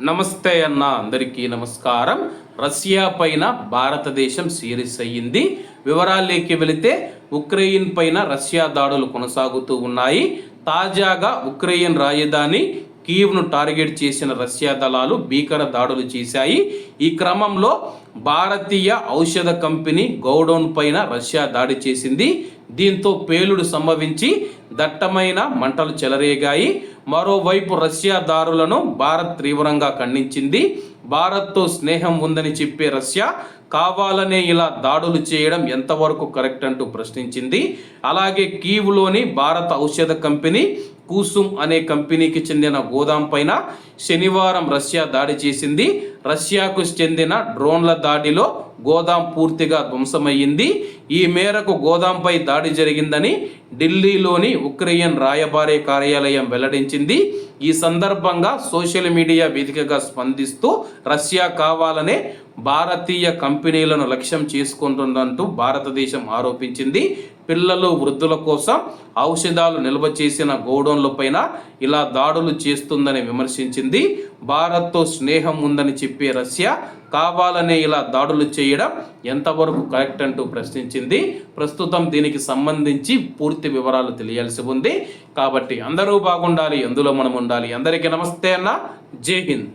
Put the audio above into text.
నమస్తే అన్న అందరికీ నమస్కారం. రష్యా పైన భారతదేశం సీరియస్ అయ్యింది. వివరాల్లోకి వెళితే ఉక్రెయిన్ పైన రష్యా దాడులు కొనసాగుతూ ఉన్నాయి. తాజాగా ఉక్రెయిన్ రాజధాని కీవ్ను టార్గెట్ చేసిన రష్యా దళాలు భీకర దాడులు చేశాయి. ఈ క్రమంలో భారతీయ ఔషధ కంపెనీ గౌడౌన్ పైన రష్యా దాడి చేసింది. దీంతో పేలుడు సంభవించి దట్టమైన మంటలు చెలరేగాయి. మరోవైపు రష్యా దారులను భారత్ తీవ్రంగా ఖండించింది. భారత్తో స్నేహం ఉందని చెప్పే రష్యా కావాలనే ఇలా దాడులు చేయడం ఎంతవరకు కరెక్ట్ అంటూ ప్రశ్నించింది. అలాగే కీవ్లోని భారత ఔషధ కంపెనీ కూసుమ్ అనే కంపెనీకి చెందిన గోదాం పైన శనివారం రష్యా దాడి చేసింది. రష్యాకు చెందిన డ్రోన్ల దాడిలో గోదాం పూర్తిగా ధ్వంసమయ్యింది. ఈ మేరకు గోదాంపై దాడి జరిగిందని ఢిల్లీలోని ఉక్రెయిన్ రాయబారి కార్యాలయం వెల్లడించింది. ఈ సందర్భంగా సోషల్ మీడియా వేదికగా స్పందిస్తూ రష్యా కావాలనే భారతీయ కంపెనీలను లక్ష్యం చేసుకుంటుందంటూ భారతదేశం ఆరోపించింది. పిల్లలు వృద్ధుల కోసం ఔషధాలు నిల్వ చేసిన గోడౌన్లపైన ఇలా దాడులు చేస్తుందని విమర్శించింది. భారత్తో స్నేహం ఉందని చెప్పే రష్యా కావాలనే ఇలా దాడులు చేయడం ఎంతవరకు కరెక్ట్ అంటూ ప్రశ్నించింది. ప్రస్తుతం దీనికి సంబంధించి పూర్తి వివరాలు తెలియాల్సి ఉంది. కాబట్టి అందరూ బాగుండాలి ఎందులో మనం ఉండాలి. అందరికీ నమస్తే అన్న. జై హింద్.